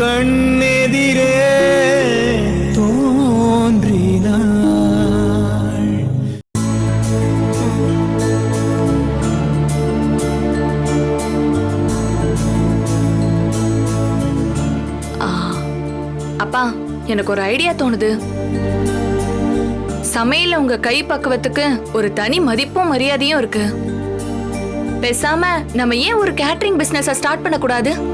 கண்ணெதிரே தோன்றினாள். அப்பா எனக்கு ஒரு ஐடியா தோணுது. சமையல உங்க கை பக்குவத்துக்கு ஒரு தனி மதிப்பும் மரியாதையும் இருக்கு. பேசாம நம்ம ஏன் ஒரு கேட்டரிங் பிசினஸ் ஸ்டார்ட் பண்ண கூடாது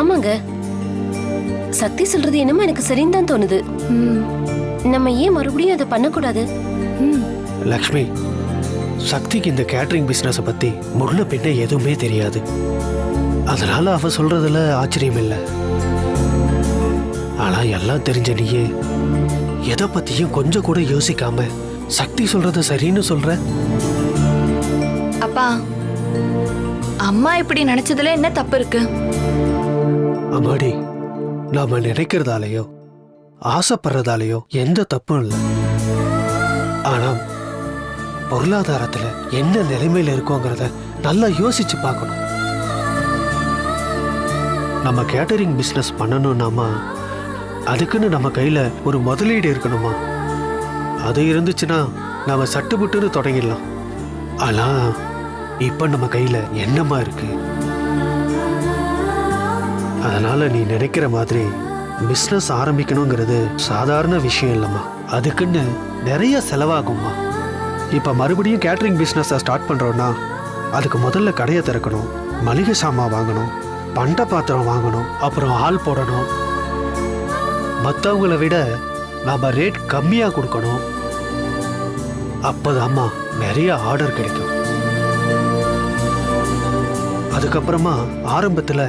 ஆமாங்க. சக்தி சொல்றது என்னமோ எனக்கு சரின்னு தான் தோணுது. நம்ம ஏன் மறுபடியும் அதை பண்ணக்கூடாது? லக்ஷ்மி சக்திக்கு இந்த கேட்டரிங் பிசினஸை பத்தி முன்ன பின்ன எதுவுமே தெரியாது. அதனால அவ சொல்றதுல ஆச்சரியம் இல்லை. ஆனா எல்லாம் தெரிஞ்ச நீயே எதை பத்தியும் கொஞ்சம் கூட யோசிக்காம சக்தி சொல்றது சரின்னு சொல்ற? அப்பா அம்மா இப்படி நினைச்சதுல என்ன தப்பு இருக்கு? அம்மாடி நாம நினைக்கிறதாலேயோ ஆசைப்படுறதாலேயோ எந்த தப்பும் இல்லை. ஆனா பொருளாதாரத்துல என்ன நிலைமையில இருக்கோங்கிறத நல்லா யோசிச்சு பார்க்கணும். நம்ம கேட்டரிங் பிசினஸ் பண்ணணும்னாமா அதுக்குன்னு நம்ம கையில ஒரு முதலீடு இருக்கணுமா? அது இருந்துச்சுன்னா நாம சட்டுப்புட்டுன்னு தொடங்கிடலாம். ஆனா இப்ப நம்ம கையில என்னமா இருக்கு? அதனால நீ நினைக்கிற மாதிரி பிஸ்னஸ் ஆரம்பிக்கணுங்கிறது சாதாரண விஷயம் இல்லைம்மா. அதுக்குன்னு நிறைய செலவாகும்மா. இப்போ மறுபடியும் கேட்ரிங் பிஸ்னஸை ஸ்டார்ட் பண்ணுறோன்னா அதுக்கு முதல்ல கடையை திறக்கணும் மளிகை சாமான் வாங்கணும் பண்ட பாத்திரம் வாங்கணும் அப்புறம் ஆள் போடணும். மற்றவங்கள விட நாம் ரேட் கம்மியாக கொடுக்கணும். அப்போதாம்மா நிறைய ஆர்டர் கிடைக்கும். அதுக்கப்புறமா ஆரம்பத்தில்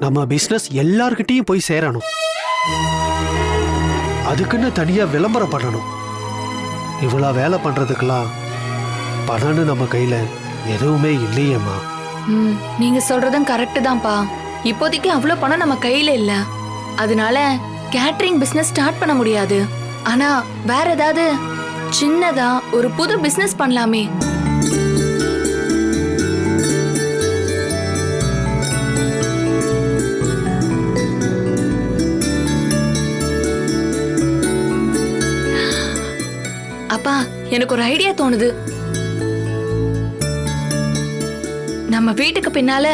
நம்ம பிஸ்னஸ் எல்லார்கிட்டையும் போய் சேரணும். அதுக்குன்னு தனியாக விளம்பரம் பண்ணணும். இவ்வளோ வேலை பண்ணுறதுக்கெல்லாம் பணம்னு நம்ம கையில் எதுவுமே இல்லையேம்மா. ம், நீங்க சொல்றதும் கரெக்ட் தான்ப்பா. இப்போதைக்கு அவ்வளோ பணம் நம்ம கையில இல்ல. அதனால கேட்டரிங் பிசினஸ் ஸ்டார்ட் பண்ண முடியாது. ஆனா வேற ஏதாவது சின்னதா ஒரு புது பிசினஸ் பண்ணலாமே. அப்பா எனக்கு ஒரு ஐடியா தோணுது. நம்ம வீட்டுக்கு பின்னால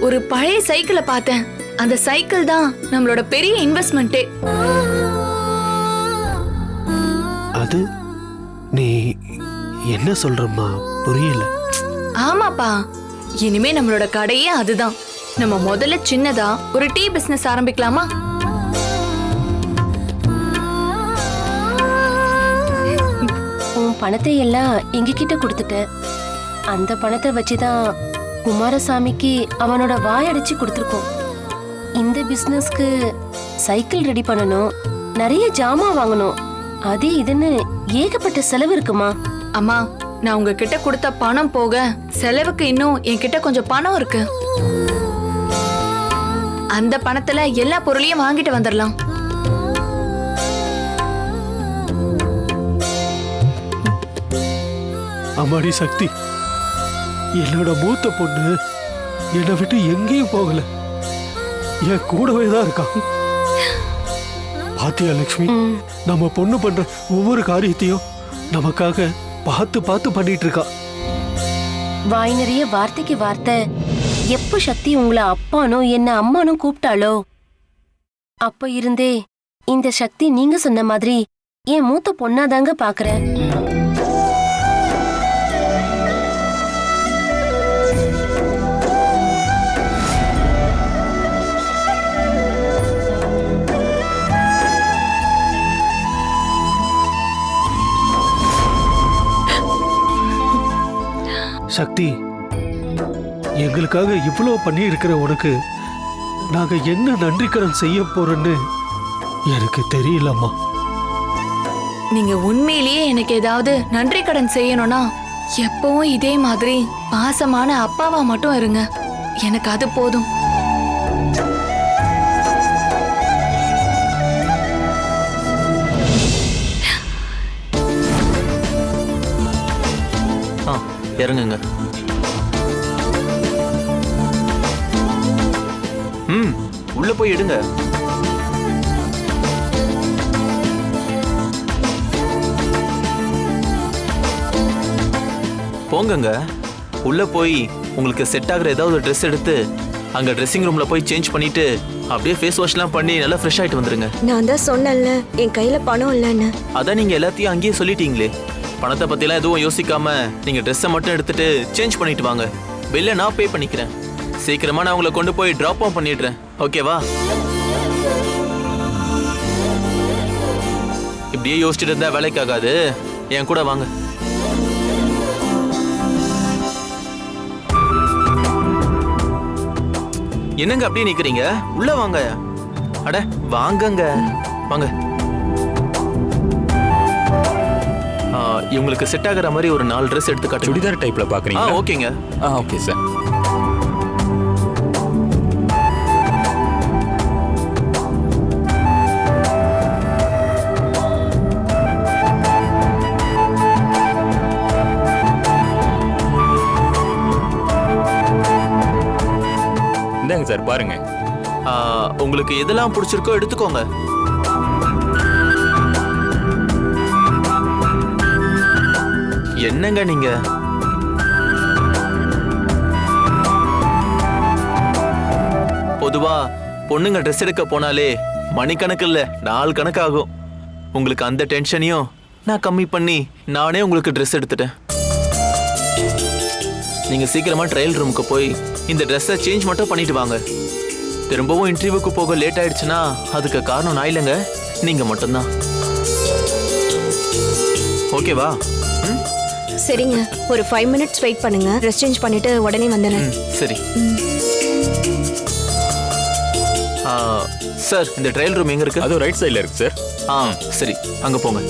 ஒரு பழைய சைக்கிளை பார்த்தேன். அந்த சைக்கிள் தான் நம்மளோட பெரிய இன்வெஸ்ட்மெண்ட்டே அது? நீ என்ன சொல்றம்மா? புரியல. ஆமாப்பா. இனிமே நம்மளோட கடையே அதுதான். நம்ம முதல்ல சின்னதா ஒரு டீ பிசினஸ் ஆரம்பிக்கலாமா? பணத்தை எல்லாம் எங்க கிட்ட கொடுத்துட்ட அந்த பணத்தை வச்சுதான் குமாரசாமிக்கு அவனோட வாயடைச்சு கொடுத்துருக்கோம். இந்த பிசினஸ்க்கு சைக்கிள் ரெடி பண்ணணும். நிறைய ஜாமான் வாங்கணும். அது இதுன்னு ஏகப்பட்ட செலவு இருக்குமா? அம்மா நான் உங்ககிட்ட கொடுத்த பணம் போக செலவுக்கு இன்னும் என்கிட்ட கொஞ்சம் பணம் இருக்கு. அந்த பணத்துல எல்லா பொருளையும் வாங்கிட்டு வந்துடலாம் அம்மாடி சக்தி என்னோட மூத்த பொண்ணு என்னை விட்டு எங்கேயும் போகல. என் கூடவே தான் இருக்கான் பாத்தியா லக்ஷ்மி நம்ம பொண்ணு பண்ற ஒவ்வொரு காரியத்தையும் நமக்காக பார்த்து பார்த்து பண்ணிட்டு இருக்கா. வாய் நிறைய வார்த்தைக்கு வார்த்தை. எப்ப சக்தி உங்களை அப்பானோ என்ன அம்மானோ கூப்பிட்டாளோ அப்ப இருந்தே இந்த சக்தி நீங்க சொன்ன மாதிரி என் மூத்த பொண்ணாதாங்க பாக்குறேன். சக்தி எங்களுக்காக இவ்வளோ பண்ணி இருக்கிற உனக்கு நாங்கள் என்ன நன்றிக்கடன் செய்ய போறோன்னு எனக்கு தெரியலம்மா. நீங்க உண்மையிலேயே எனக்கு ஏதாவது நன்றி கடன் செய்யணும்னா எப்பவும் இதே மாதிரி பாசமான அப்பாவா மட்டும் இருங்க. எனக்கு அது போதும். இறங்குங்க. ம் உள்ள போய் எடுங்க. போங்கங்க. உள்ள போய் உங்களுக்கு செட் ஆகுற ஏதாவது ஒரு ட்ரெஸ் எடுத்து அங்க ட்ரெஸ்ஸிங் ரூம்ல போய் சேஞ்ச் பண்ணிட்டு அப்படியே ஃபேஸ் வாஷ்லாம் பண்ணி நல்லா ஃப்ரெஷ் ஆயிட்டு வந்துருங்க. நான் தான் சொன்னேன்ல என் கையில பணம் இல்லைன்னு. அதான் நீங்க எல்லாத்தையும் அங்கேயே சொல்லிட்டீங்களே. பணத்தை பத்திலாம் எதுவும் யோசிக்காம நீங்க ட்ரெஸ்ஸை மட்டும் எடுத்துட்டு சேஞ்ச் பண்ணிட்டு வாங்க. பில்லை நான் பே பண்ணிக்கிறேன். சீக்கிரமா நான் உங்களை கொண்டு போய் ட்ராப் ஆன் பண்ணிடுறேன். ஓகேவா இப்படியே யோசிச்சுட்டு இருந்தா வேலைக்கு ஆகாது. என் கூட வாங்க. என்னங்க அப்படியே நிக்கிறீங்க? உள்ள வாங்க. அட வாங்கங்க. வாங்க. இவங்களுக்கு செட் ஆகுற மாதிரி ஒரு நாலு ட்ரெஸ் எடுத்து காட்டுங்க. சுடிதார் டைப்ல ஆ ஓகேங்க. ஆ ஓகே சார் இந்தாங்க சார் பாருங்க. ஆ, உங்களுக்கு எதெல்லாம் பிடிச்சிருக்கோ எடுத்துக்கோங்க. என்னங்க நீங்க? பொதுவா பொண்ணுங்க ட்ரெஸ் எடுக்க போனாலே மணிக்கணக்கு இல்ல நாள் கணக்காகும். உங்களுக்கு அந்த டென்ஷனையும் நான் கம்மி பண்ணி நானே உங்களுக்கு ட்ரெஸ் எடுத்துட்டேன். நீங்க சீக்கிரமா ட்ரையல் ரூமுக்கு போய் இந்த ட்ரெஸ்ஸை சேஞ்ச் மட்டும் பண்ணிட்டு வாங்க. திரும்பவும் இன்டர்வியூக்கு போக லேட் ஆயிடுச்சுன்னா அதுக்கு காரணம் நான் இல்லைங்க நீங்க மட்டும்தான். ஓகேவா? ம்? சரிங்க. ஒரு ஃபைவ் மினிட்ஸ் வெயிட் பண்ணுங்க. ட்ரெஸ் சேஞ்ச் பண்ணிட்டு உடனே வந்துடுறேன். சரி. ஆ, சார் இந்த ட்ரையல் ரூம் எங்க இருக்கு? அதுவும் ரைட் சைடுல இருக்கு சார். ஆ சரி. அங்க போங்க.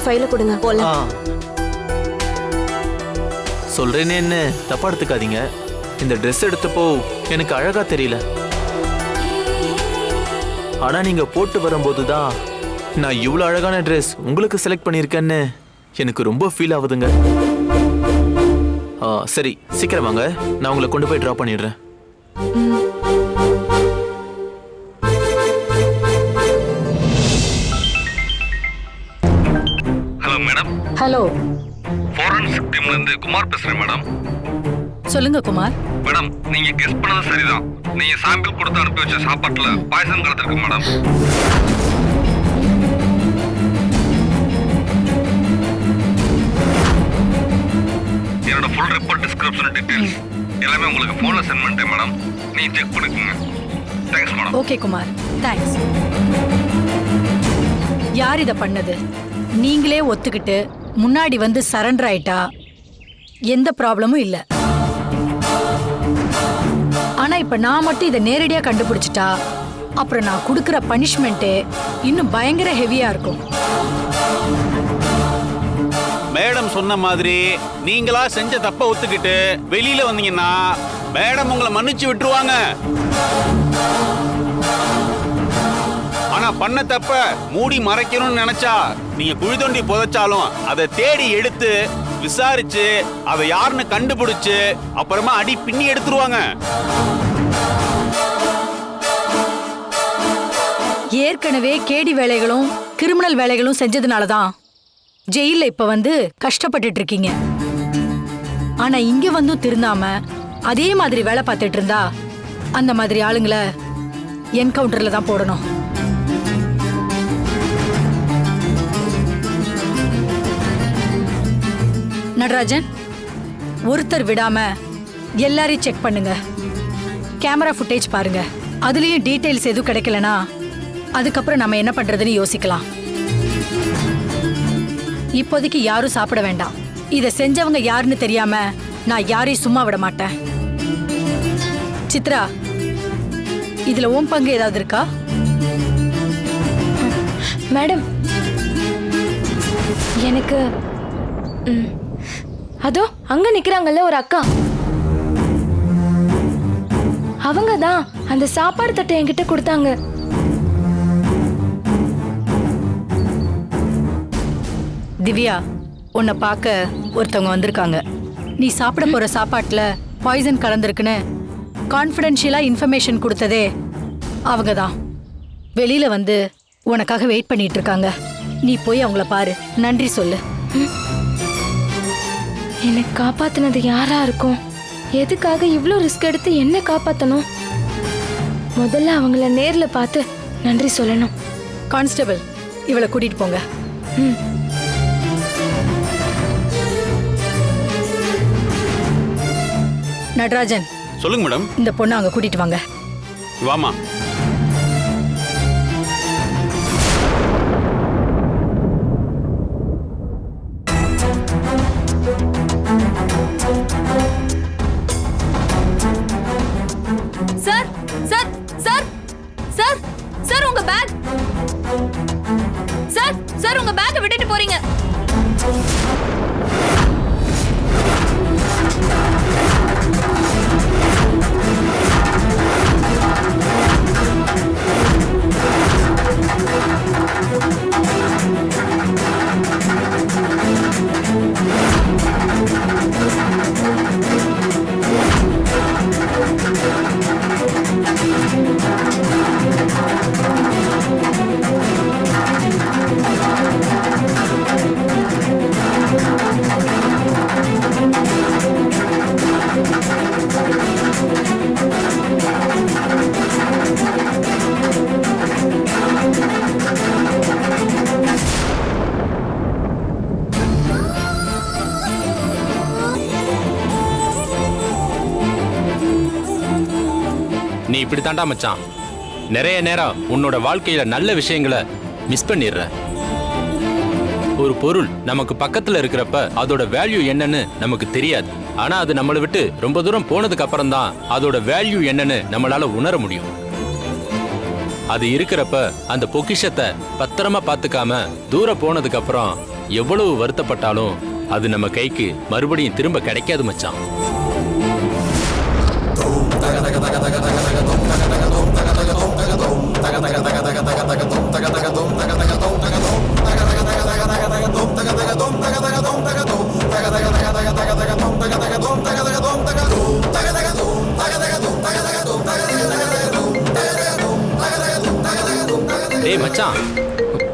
இன்டர்வியூ ஃபைல கொடுங்க. போலாம். சொல்றேனே என்ன? தப்பா எடுத்துக்காதீங்க. இந்த ட்ரெஸ் எடுத்தப்போ எனக்கு அழகா தெரியல. ஆனா நீங்க போட்டு வரும்போது தான் நான் இவ்வளவு அழகான ட்ரெஸ் உங்களுக்கு செலக்ட் பண்ணியிருக்கேன்னு எனக்கு ரொம்ப ஃபீல் ஆகுதுங்க. ஆ சரி சீக்கிரம் வாங்க. நான் உங்களை கொண்டு போய் ட்ராப் பண்ணிடுறேன். இருந்து குமார் பேசுறேன் மேடம். சொல்லுங்க குமார். மேடம் நீங்க கெஸ் பண்ணது சரிதான். நீங்க சாம்பிள் கொடுத்து அனுப்பி வச்ச சாப்பாட்டுல பாய்சன் கலந்துருக்கு மேடம். என்னோட ஃபுல் ரிப்போர்ட் டிஸ்கிரிப்ஷன் டீடைல்ஸ் எல்லாமே உங்களுக்கு போன்ல சென்ட் பண்ணிட்டேன் மேடம். நீங்க செக் பண்ணிக்கோங்க. Thanks madam. Okay Kumar. Thanks யார் இத பண்ணது? நீங்களே ஒத்துக்கிட்டு முன்னாடி வந்து சரண்டர் ஆயிட்டா? எந்த ப்ராப்ளமும் இல்ல. ஆனா இப்ப நான் மட்டும் இதை நேரடியா கண்டுபிடிச்சிட்டா அப்புறம் நான் கொடுக்குற பனிஷ்மெண்ட்டு இன்னும் பயங்கர ஹெவியா இருக்கும். மேடம் சொன்ன மாதிரி நீங்களா செஞ்ச தப்ப ஒத்துக்கிட்டு வெளியில வந்தீங்கன்னா மேடம் உங்களை மன்னிச்சு விட்டுருவாங்க. ஆனா பண்ண தப்ப மூடி மறைக்கணும்னு நினைச்சா நீங்க குழி தோண்டி புதைச்சாலும் அதை தேடி எடுத்து விசாரிச்சு அதை யாருன்னு கண்டுபிடிச்சு அப்புறமா அடி பின்னி எடுத்துருவாங்க. ஏற்கனவே கேடி வேலைகளும் கிரிமினல் வேலைகளும் செஞ்சதுனால தான் ஜெயில இப்ப வந்து கஷ்டப்பட்டுட்டு இருக்கீங்க ஆனா இங்க வந்தும் திருந்தாம அதே மாதிரி வேலை பார்த்துட்டு இருந்தா அந்த மாதிரி ஆளுங்களை என்கவுண்டர்ல தான் போடணும். நடராஜன் ஒருத்தர் விடாம எல்லாரையும் செக் பண்ணுங்க. கேமரா ஃபுட்டேஜ் பாருங்க. அதுலேயும் டீட்டெயில்ஸ் எதுவும் கிடைக்கலனா அதுக்கப்புறம் நம்ம என்ன பண்றதுன்னு யோசிக்கலாம். இப்போதைக்கு யாரும் சாப்பிட வேண்டாம். இதை செஞ்சவங்க யாருன்னு தெரியாம நான் யாரையும் சும்மா விட மாட்டேன். சித்ரா இதுல ஓம் பங்கு ஏதாவது இருக்கா? மேடம் எனக்கு ம், அதோ அங்க நிக்கிறாங்கல்ல ஒரு அக்கா. அவங்க தான் அந்த சாப்பாடு தட்டை என்கிட்ட கொடுத்தாங்க. திவ்யா உன்னை பார்க்க ஒருத்தவங்க வந்திருக்காங்க. நீ சாப்பிட போற சாப்பாட்டுல பாய்சன் கலந்துருக்குன்னு கான்ஃபிடென்ஷியலா இன்ஃபர்மேஷன் கொடுத்ததே அவங்க தான் வெளியில வந்து உனக்காக வெயிட் பண்ணிட்டு இருக்காங்க. நீ போய் அவங்கள பாரு. நன்றி சொல்லு. என்னை காப்பாத்தினது யாரா இருக்கும்? எதுக்காக இவ்ளோ ரிஸ்க் எடுத்து என்ன காப்பாத்தணும்? முதல்ல அவங்கள நேர்ல பார்த்து நன்றி சொல்லணும். கான்ஸ்டபிள் இவளை கூட்டிட்டு போங்க. நடராஜன் சொல்லுங்க மேடம். இந்த பொண்ணை அங்க கூட்டிட்டு வாங்க. வாமா தாண்டா மச்சான். நிறைய நேரம் உன்னோட வாழ்க்கையில நல்ல விஷயங்களை மிஸ் பண்ணிடுற ஒரு பொருள் நமக்கு பக்கத்துல இருக்கிறப்ப அதோட வேல்யூ என்னன்னு நமக்கு தெரியாது. ஆனா அது நம்மளை விட்டு ரொம்ப தூரம் போனதுக்கு அப்புறம் தான் அதோட வேல்யூ என்னன்னு நம்மளால உணர முடியும். அது இருக்கிறப்ப அந்த பொக்கிஷத்தை பத்திரமா பார்த்துக்காம தூர போனதுக்கு அப்புறம் எவ்வளவு வருத்தப்பட்டாலும் அது நம்ம கைக்கு மறுபடியும் திரும்ப கிடைக்காது மச்சான். டேய் மச்சான்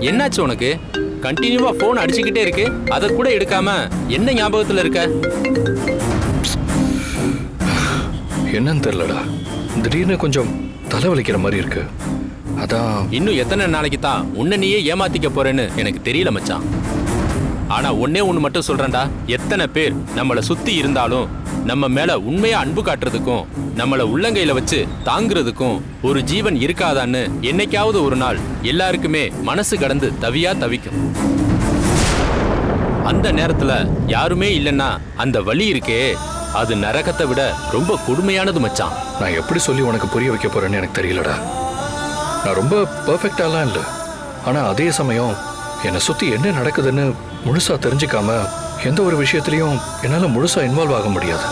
என்னாச்சு உனக்கு? கண்டினியூவா ஃபோன் அடிச்சுக்கிட்டே இருக்கு. அதை கூட எடுக்காம என்ன ஞாபகத்துல இருக்க? என்னன்னு தெரிலடா திடீர்னு கொஞ்சம் தலைவலிக்கிற மாதிரி இருக்கு. அதான். இன்னும் எத்தனை நாளைக்கு தான் உன்னை நீயே ஏமாத்திக்க போறேன்னு எனக்கு தெரியல மச்சான். ஆனா ஒன்னே ஒண்ணு மட்டும் சொல்றேன்டா. எத்தனை பேர் நம்மள சுத்தி இருந்தாலும் நம்ம மேல உண்மையா அன்பு காட்டுறதுக்கும் நம்மள உள்ளங்கையில வச்சு தாங்குறதுக்கும் ஒரு ஜீவன் இருக்காதான்னு என்னைக்காவது ஒரு நாள் எல்லாருக்குமே மனசு கடந்து தவியா தவிக்கும். அந்த நேரத்துல யாருமே இல்லைன்னா அந்த வலி இருக்கே. அது நரகத்தை விட ரொம்ப கொடுமையானது மச்சான். நான் எப்படி சொல்லி உனக்கு புரிய வைக்க போறேன்னு எனக்கு தெரியலடா. நான் ரொம்ப பர்ஃபெக்டாலாம் இல்லை. ஆனா அதே சமயம் என்னை சுத்தி என்ன நடக்குதுன்னு முழுசா தெரிஞ்சுக்காம எந்த ஒரு விஷயத்துலயும் என்னால முழுசா இன்வால்வ் ஆக முடியாது.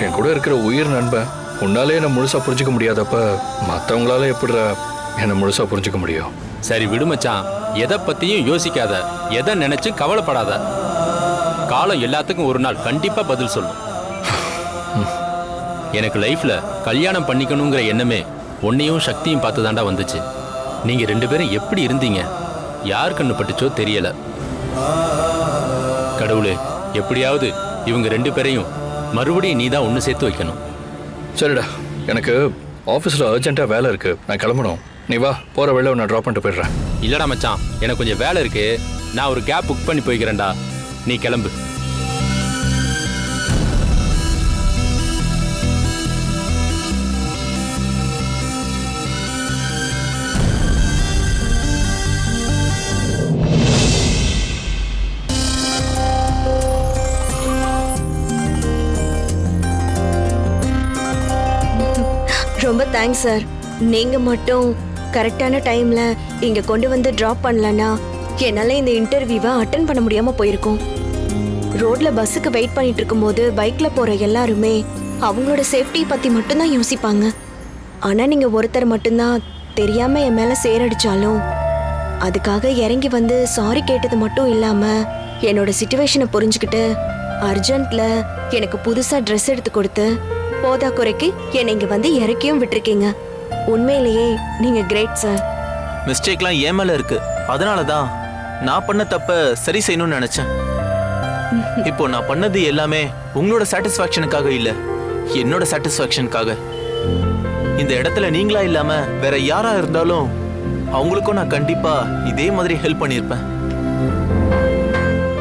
என் கூட இருக்கிற உயிர் நண்பன் உன்னாலே என்ன முழுசா புரிஞ்சுக்க முடியாதப்ப மற்றவங்களால எப்படி என்னை முழுசா புரிஞ்சுக்க முடியும்? சரி விடு மச்சான். எதை பத்தியும் யோசிக்காத. எதை நினைச்சும் கவலைப்படாத. காலம் எல்லாத்துக்கும் ஒரு நாள் கண்டிப்பா பதில் சொல்லும். எனக்கு லைஃப்ல கல்யாணம் பண்ணிக்கணுங்கிற எண்ணமே உன்னையும் சக்தியும் பார்த்து தாண்டா வந்துச்சு. நீங்க ரெண்டு பேரும் எப்படி இருந்தீங்க? யார் கண்ணு பட்டுச்சோ தெரியல. கடவுளே எப்படியாவது இவங்க ரெண்டு பேரையும் மறுபடியும் நீ தான் ஒன்று சேர்த்து வைக்கணும். சரிடா எனக்கு ஆஃபீஸில் அர்ஜென்ட்டாக வேலை இருக்கு. நான் கிளம்பணும். நீ வா போகிற வேலை நான் ட்ராப் பண்ணிட்டு போயிடுறேன். இல்லடா மச்சான் எனக்கு கொஞ்சம் வேலை இருக்கு. நான் ஒரு கேப் புக் பண்ணி போய்க்கிறேன்டா. நீ கிளம்பு. தேங்க்ஸ் சார் நீங்க மட்டும் கரெக்டான டைம்ல இங்க கொண்டு வந்து டிராப் பண்ணலனா என்னால இந்த இன்டர்வியூவை அட்டன் பண்ண முடியாம போயிருக்கும். ரோட்ல பஸ்ஸுக்கு வெயிட் பண்ணிட்டு இருக்கும்போது பைக்ல போற எல்லாருமே அவங்களோட சேஃப்டி பத்தி மட்டும்தான் யோசிப்பாங்க. ஆனா நீங்க ஒருத்தர் மட்டும்தான் தெரியாம என் மேல சேரடிச்சாலும் அதுக்காக இறங்கி வந்து சாரி கேட்டது மட்டும் இல்லாம என்னோட சுச்சுவேஷனை புரிஞ்சுக்கிட்டு அர்ஜென்ட்ல எனக்கு புதுசா ட்ரெஸ் எடுத்து கொடுத்து போதா குறைக்கு என்னை இங்க வந்து இறக்கியும் விட்டுருக்கீங்க. உண்மையிலேயே நீங்க கிரேட் சார் மிஸ்டேக்லாம் என் மேல இருக்கு. அதனால தான் நான் பண்ண தப்ப சரி செய்யணும்னு நினைச்சேன். இப்போ நான் பண்ணது எல்லாமே உங்களோட சாட்டிஸ்ஃபேக்ஷனுக்காக இல்ல என்னோட சாட்டிஸ்ஃபேக்ஷனுக்காக இந்த இடத்துல நீங்களா இல்லாம வேற யாரா இருந்தாலும் அவங்களுக்கும் நான் கண்டிப்பா இதே மாதிரி ஹெல்ப் பண்ணியிருப்பேன்.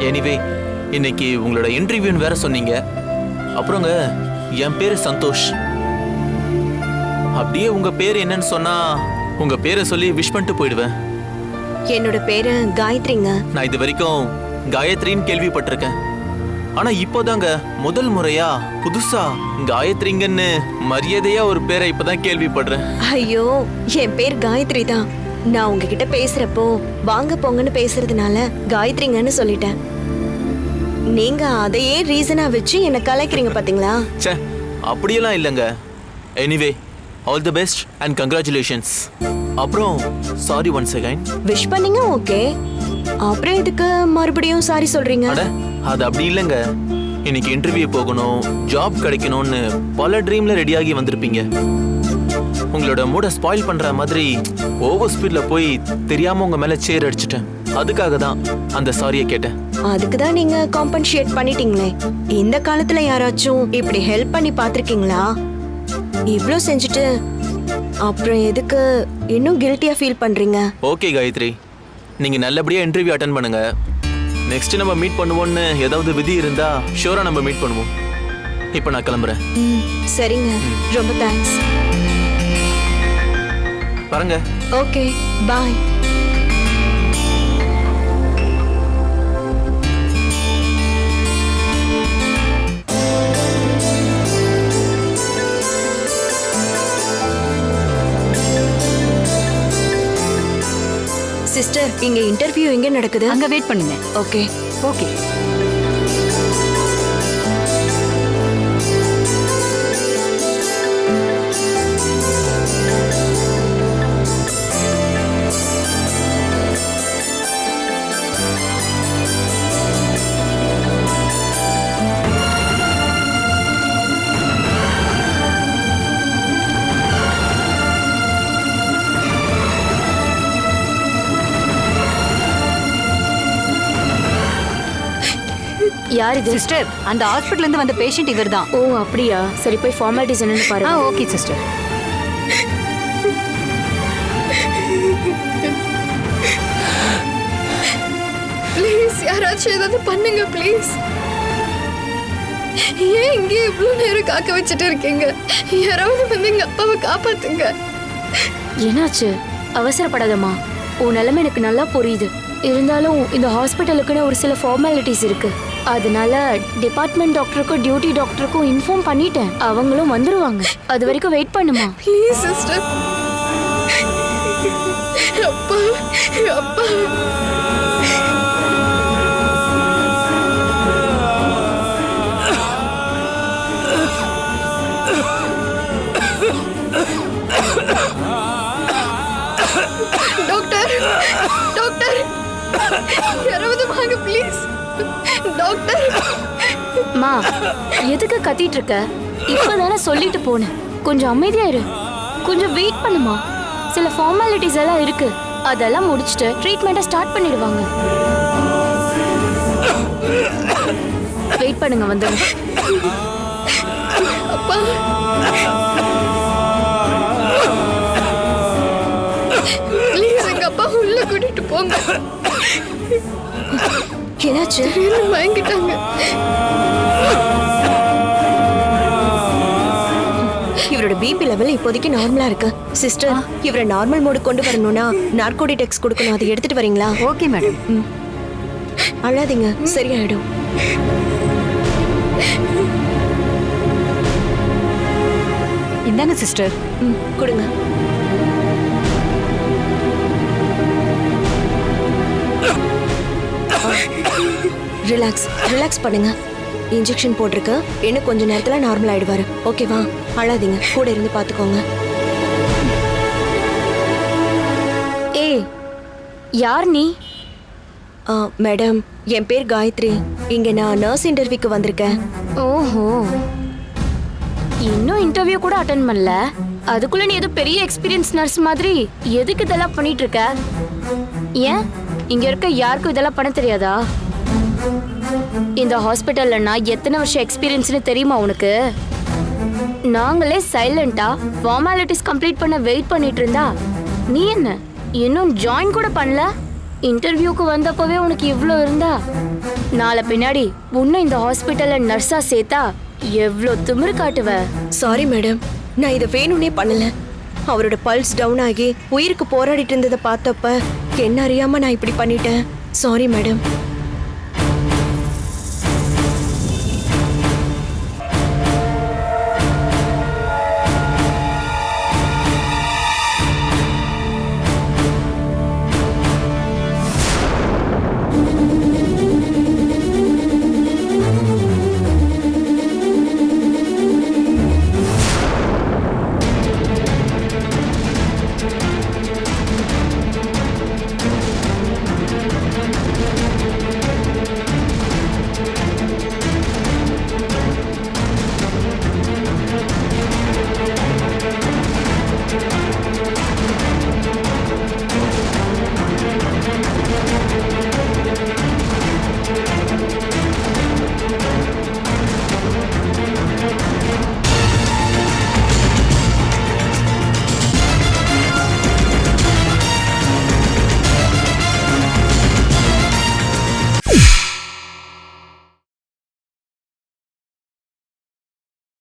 எனிவே இன்னைக்கு உங்களோட இன்டர்வியூன்னு வேற சொன்னீங்க. அப்புறங்க என் பேரு சந்தோஷ். அப்படியே உங்க பேர் என்னன்னு சொன்னா உங்க பேரை சொல்லி விஷ் பண்ணிட்டு போயிடுவேன். என்னோட பேரு காயத்ரிங்க. நான் இது வரைக்கும் காயத்ரின்னு கேள்விப்பட்டிருக்கேன். ஆனா இப்போதாங்க முதல் முறையா புதுசா காயத்ரிங்கன்னு மரியாதையா ஒரு பேரை இப்பதான் கேள்விப்படுறேன். ஐயோ என் பேர் காயத்ரி தான். நான் உங்ககிட்ட பேசுறப்போ வாங்க போங்கன்னு பேசுறதுனால காயத்ரிங்கன்னு சொல்லிட்டேன். நீங்க அதையே ரீசனா வச்சு என்ன கலாய்க்கிறீங்க பாத்தீங்களா? ச்சே அப்படியெல்லாம் இல்லைங்க. Anyway all the best and congratulations அப்புறம் சாரி ஒன்ஸ் அகைன் விஷ் பண்ணீங்க ஓகே அப்புறம் இதுக்கு மறுபடியும் சாரி சொல்றீங்க? அட அது அப்படி இல்லைங்க. இன்னைக்கு இன்டர்வியூ போகணும் ஜாப் கிடைக்கணும்னு பல ட்ரீம்ல ரெடியாகி வந்திருப்பீங்க. உங்களோட மூட ஸ்பாயில் பண்ற மாதிரி ஓவர் ஸ்பீட்ல போய் தெரியாம உங்க மேல சேர் அடிச்சிட்டேன். அதுக்காக தான் அந்த சாரியை கேட்டேன். அதுக்கு தான் நீங்க காம்பன்ஷியேட் பண்ணிட்டீங்களே. இந்த காலத்துல யாராச்சும் இப்படி ஹெல்ப் பண்ணி பாத்திருக்கீங்களா இவ்ளோ செஞ்சுட்டு அப்புறம் எதுக்கு இன்னும் கில்ட்டியா ஃபீல் பண்றீங்க? ஓகே காயத்ரி. நீங்க நல்லபடியா இன்டர்வியூ அட்டன் பண்ணுங்க. நெக்ஸ்ட் நம்ம மீட் பண்ணுவோம்னு ஏதாவது விதி இருந்தா ஷூரா நம்ம மீட் பண்ணுவோம். இப்போ நான் கிளம்புறேன். சரிங்க. ரொம்ப தேங்க்ஸ் பாருங்க ஓகே பாய் சிஸ்டர் இங்க இன்டர்வியூ எங்க நடக்குது? அங்க வெயிட் பண்ணுங்க. ஓகே ஓகே யார் இது? சிஸ்டர் அந்த ஹாஸ்பிடல்ல இருந்து வந்த பேஷண்ட் இவர்தான். ஓ அப்படியா? சரி போய் ஃபார்மாலிட்டிஸ் என்னன்னு ஆ பாருங்க ஓகே சிஸ்டர் ப்ளீஸ் யாராச்சும் ஏதாவது பண்ணுங்க ப்ளீஸ் ஏன் இங்கே இவ்வளோ நேரம் காக்க வச்சுட்டு இருக்கீங்க? யாராவது வந்து எங்க அப்பாவை காப்பாத்துங்க. என்னாச்சு? அவசரப்படாதம்மா. உன் நிலைமை எனக்கு நல்லா புரியுது. இருந்தாலும் இந்த ஹாஸ்பிட்டலுக்குன்னு ஒரு சில ஃபார்மாலிட்டிஸ் இருக்கு. அதனால டிபார்ட்மெண்ட் டாக்டருக்கும் டியூட்டி டாக்டருக்கும் இன்ஃபார்ம் பண்ணிட்டேன். அவங்களும் வந்துருவாங்க. அது வரைக்கும் வெயிட் பண்ணுமா? ப்ளீஸ் சிஸ்டர் அப்பா அப்பா. டாக்டர் டாக்டர் யாராவது வாங்க ப்ளீஸ் டாக்டர். மா எதுக்கு கத்திட்டு இருக்க இப்பதானே சொல்லிட்டு போனேன் கொஞ்சம் அமைதியா இரு. கொஞ்சம் வெயிட் பண்ணுமா. சில ஃபார்மாலிட்டிஸ் எல்லாம் இருக்கு. அதெல்லாம் முடிச்சுட்டு ட்ரீட்மெண்ட்டை ஸ்டார்ட் பண்ணிடுவாங்க. வெயிட் பண்ணுங்க வந்து அப்பா. ப்ளீஸ் எங்க அப்பா உள்ள கூட்டிட்டு போங்க. என்னாச்சு? வாங்கிட்டாங்க இவரோட பிபி லெவல் இப்போதைக்கு நார்மலா இருக்கு. சிஸ்டர் இவரை நார்மல் மோடு கொண்டு வரணும்னா நார்கோடிடெக்ஸ் கொடுக்கணும். அதை எடுத்துட்டு வரீங்களா? ஓகே மேடம் அழாதீங்க. சரியாயிடும். இந்தாங்க சிஸ்டர் ம் கொடுங்க. ரிலாக்ஸ் ரிலாக்ஸ் பண்ணுங்க. இன்ஜெக்ஷன் போட்டிருக்கு. இன்னும் கொஞ்ச நேரத்துல நார்மல் ஆயிடுவாரு. ஓகேவா அழாதீங்க. கூட இருந்து பாத்துக்கோங்க. ஏய் யார் நீ? ஆ, மேடம் என் பேர் காயத்ரி. இங்க நான் நர்ஸ் இன்டர்வியூக்கு வந்திருக்கேன். ஓஹோ. இன்னும் இன்டர்வியூ கூட அட்டன் பண்ணல. அதுக்குள்ள நீ ஏதோ பெரிய எக்ஸ்பீரியன்ஸ் நர்ஸ் மாதிரி எதுக்கு இதெல்லாம் பண்ணிட்டு இருக்க? ஏன்? இங்க இருக்க யாருக்கும் இதெல்லாம் பண்ண தெரியாதா? இந்த ஹாஸ்பிட்டல்ல நான் எத்தனை வருஷம் எக்ஸ்பீரியன்ஸ்னு தெரியுமா உனக்கு? நாங்களே சைலண்டா ஃபார்மாலிட்டிஸ் கம்ப்ளீட் பண்ண வெயிட் பண்ணிட்டு இருந்தா. நீ என்ன இன்னும் ஜாயின் கூட பண்ணல? இன்டர்வியூக்கு வந்தப்பவே உனக்கு இவ்வளோ இருந்தா? நாளை பின்னாடி உன்னை இந்த ஹாஸ்பிட்டல்ல நர்ஸா சேர்த்தா எவ்வளோ திமிரு காட்டுவ? சாரி மேடம் நான் இதை வேணும்னே பண்ணல. அவரோட பல்ஸ் டவுன் ஆகி உயிருக்கு போராடிட்டு இருந்ததை பார்த்தப்ப என்ன அறியாம நான் இப்படி பண்ணிட்டேன். Sorry madam